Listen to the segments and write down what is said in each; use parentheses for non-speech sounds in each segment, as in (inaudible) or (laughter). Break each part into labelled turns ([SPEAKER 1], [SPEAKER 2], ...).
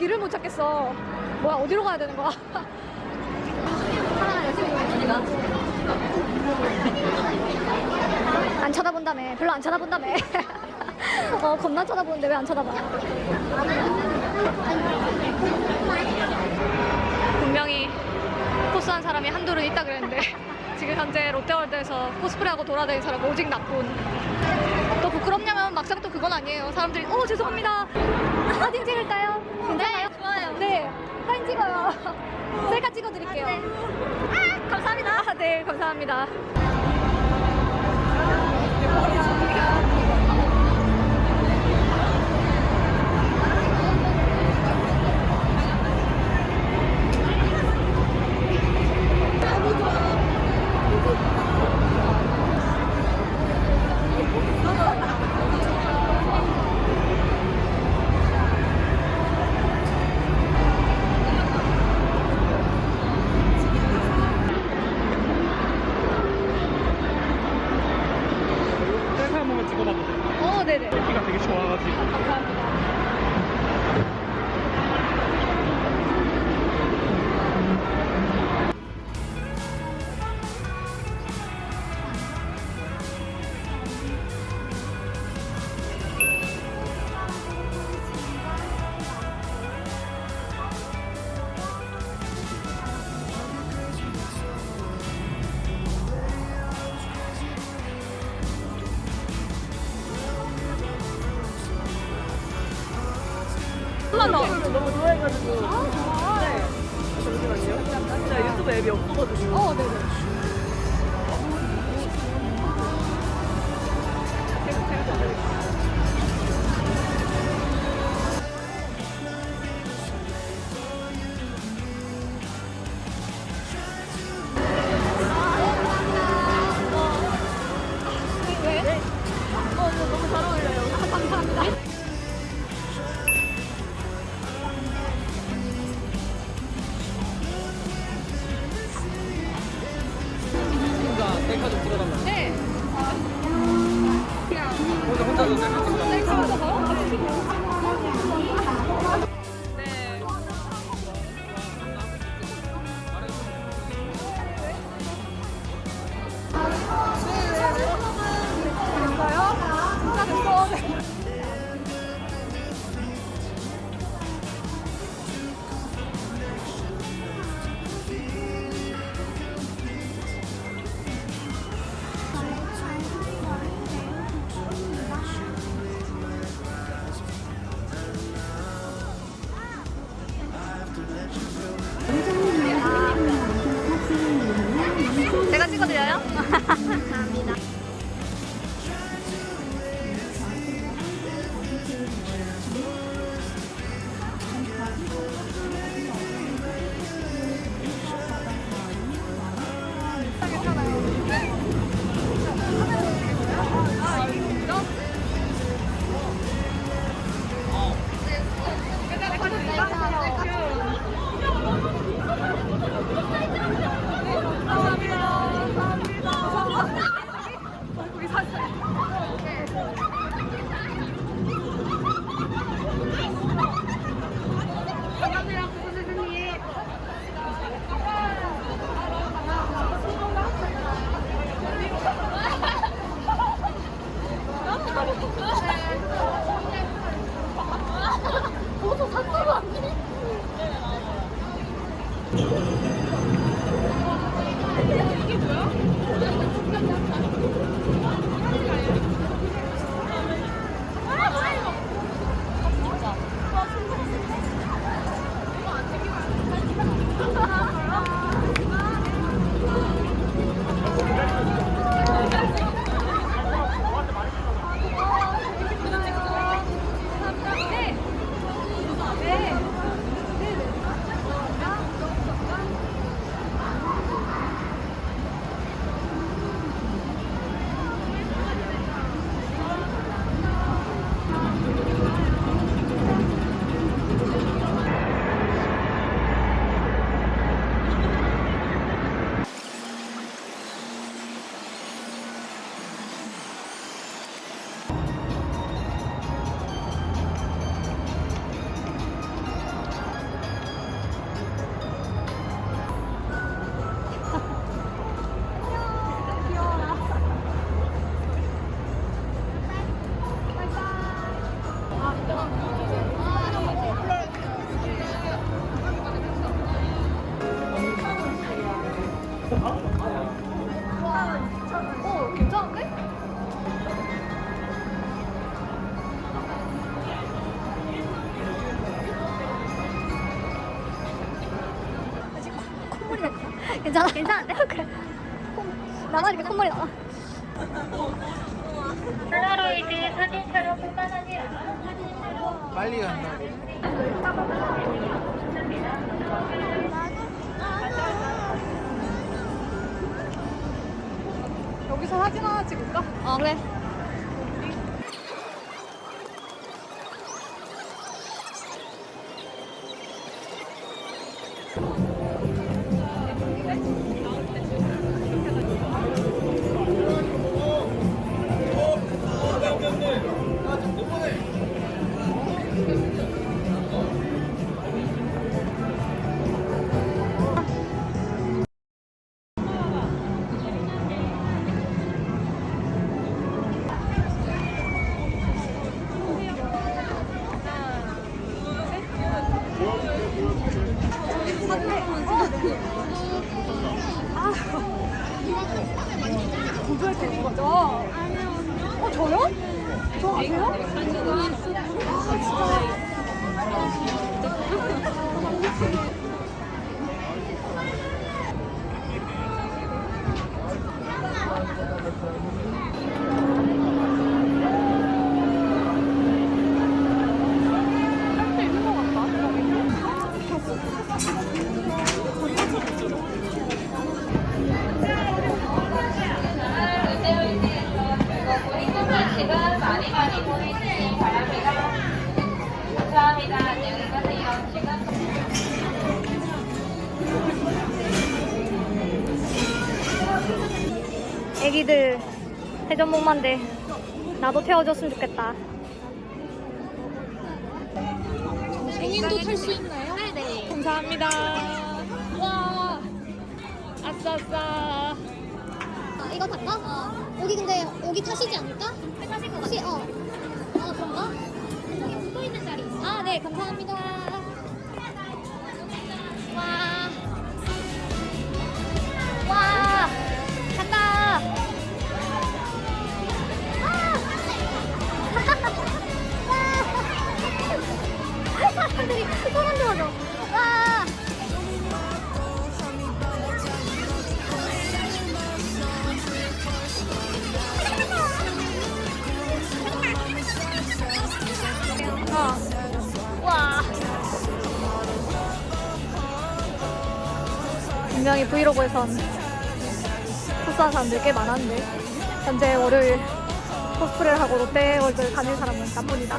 [SPEAKER 1] 길을 못 찾겠어. 뭐야, 어디로 가야 되는 거야? (laughs) 안 쳐다본다며. 별로 안 쳐다본다며. (laughs) 어, 겁나 쳐다보는데 왜 안 쳐다봐? 분명히 코스한 사람이 한둘은 있다 그랬는데 (laughs) 지금 현재 롯데월드에서 코스프레하고 돌아다니는 사람 오직 나뿐. 또 부끄럽냐면 막상 또 그건 아니에요. 사람들이 어 죄송합니다. 사진 찍을까요? 드릴게요. 아, 감사합니다. 네, 감사합니다. 괜찮아? 괜찮은데? 그래. 콧- 나만 이렇게 콧물이 나와.
[SPEAKER 2] 폴라로이드 사진 촬영뿐만 아니라
[SPEAKER 3] 빨리 간다.
[SPEAKER 4] 여기서 사진 하나 찍을까?
[SPEAKER 1] 어, 그래.
[SPEAKER 4] 저요? 저 아세요?
[SPEAKER 1] 회전목마인데 나도 태워줬으면 좋겠다.
[SPEAKER 4] 생인도 탈 수 있나요?
[SPEAKER 1] 네네.
[SPEAKER 4] 감사합니다. 와, 아싸 아싸.
[SPEAKER 1] 아, 이거 탈까? 어. 여기 근데 여기 타시지 않을까? 타실 것 같아. 혹시 어. 어 그런가? 여기 붙어 있는 자리. 아, 네, 감사합니다. 사람들이 손안 들어줘. 와. 어. 와. 분명히 브이로그에선 코스한 사람들 꽤 많았는데 현재 월요일 코스프레를 하고 롯데월드 가는 사람은 나뿐이다.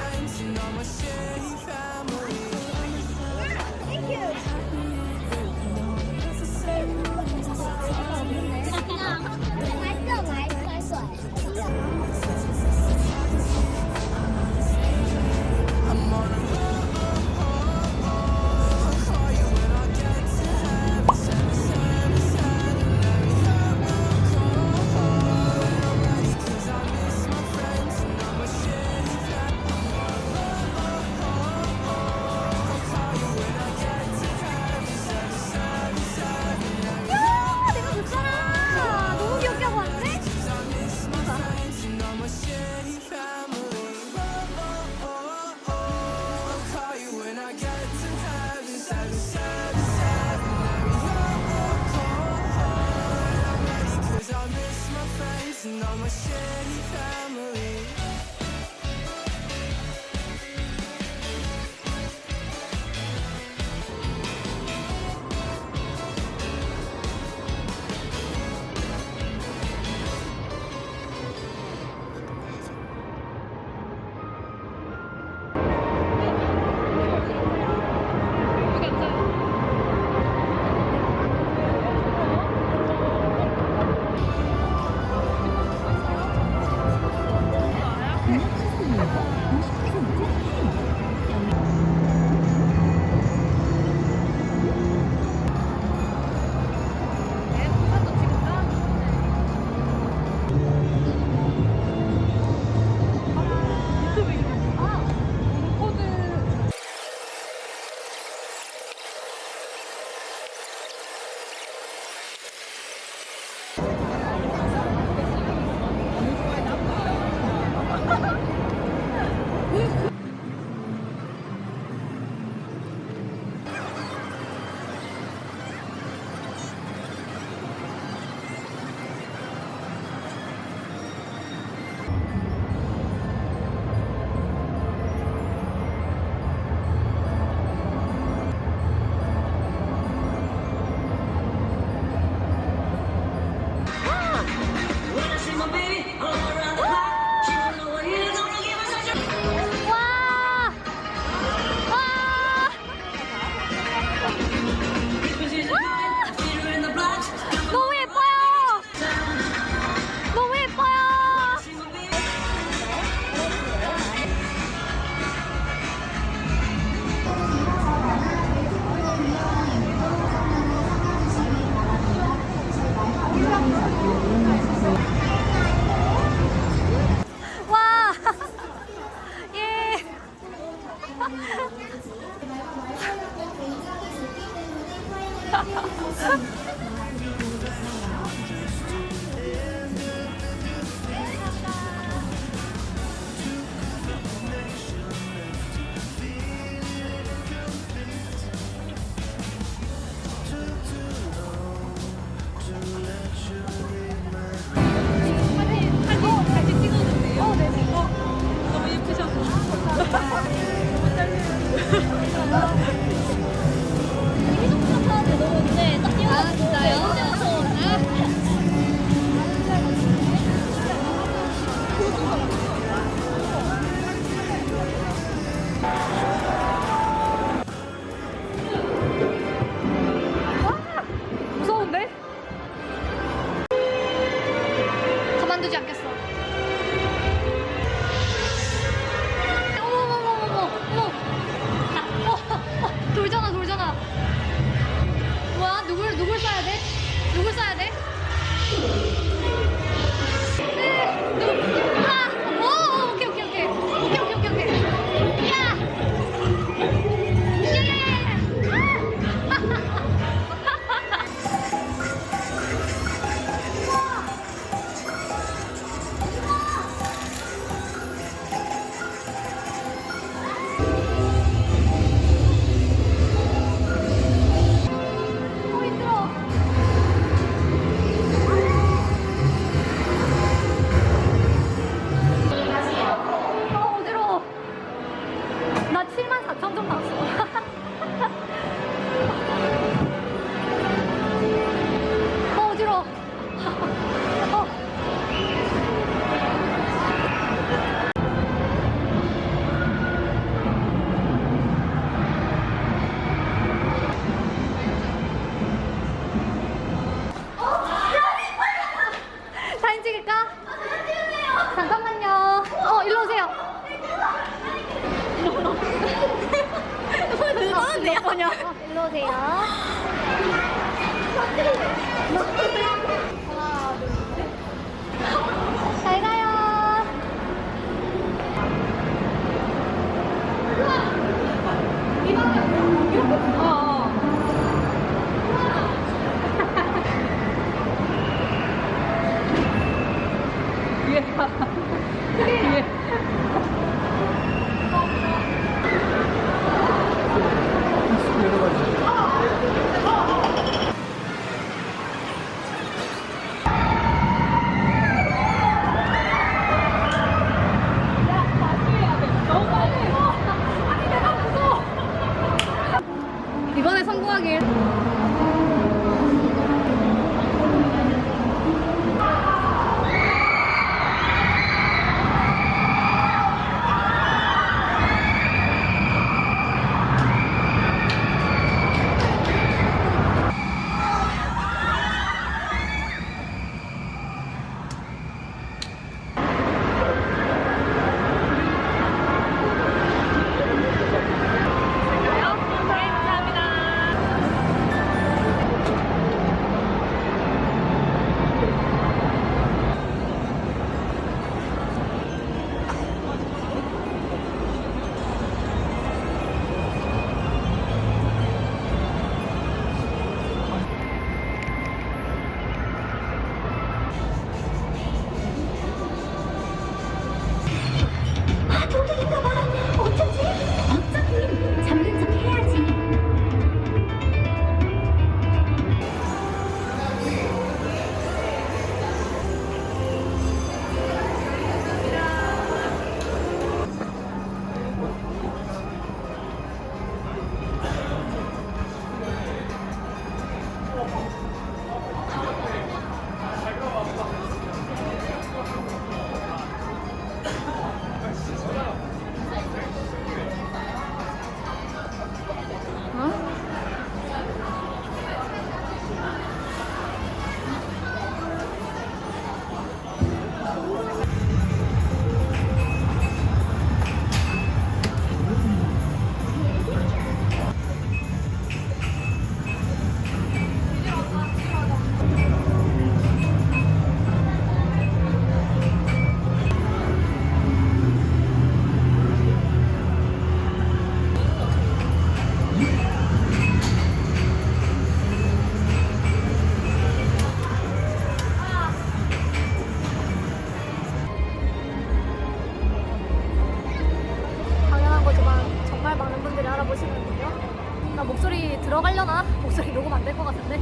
[SPEAKER 1] 들어가려나? 목소리 녹음 안 될 것 같은데.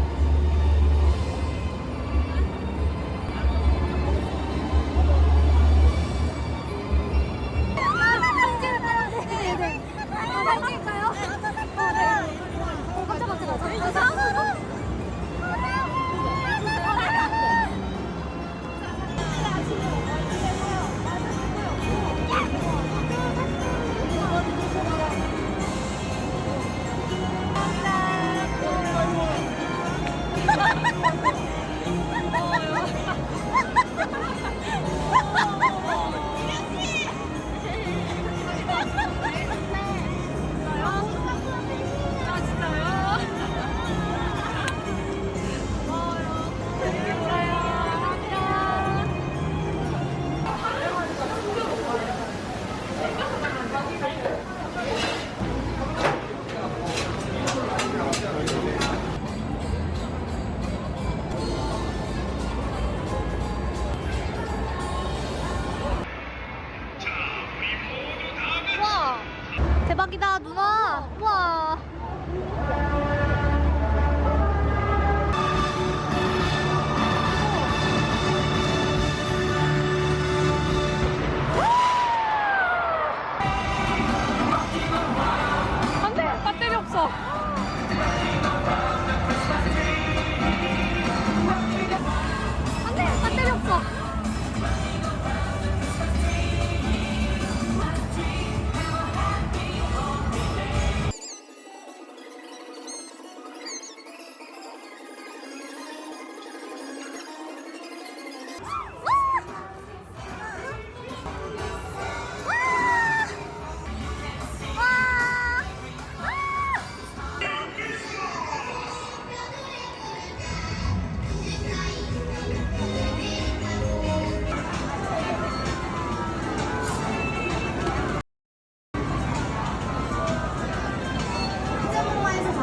[SPEAKER 4] そ！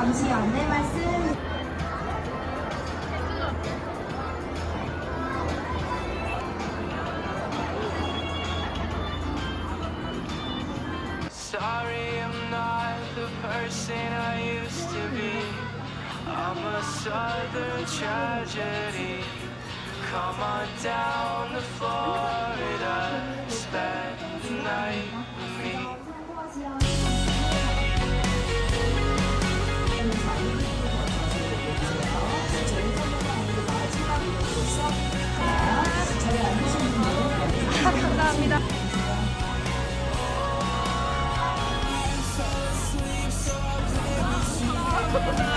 [SPEAKER 4] 잠시 안내 말씀
[SPEAKER 5] Sorry, I'm not the person I used to be. I'm a southern tragedy. Bye-bye.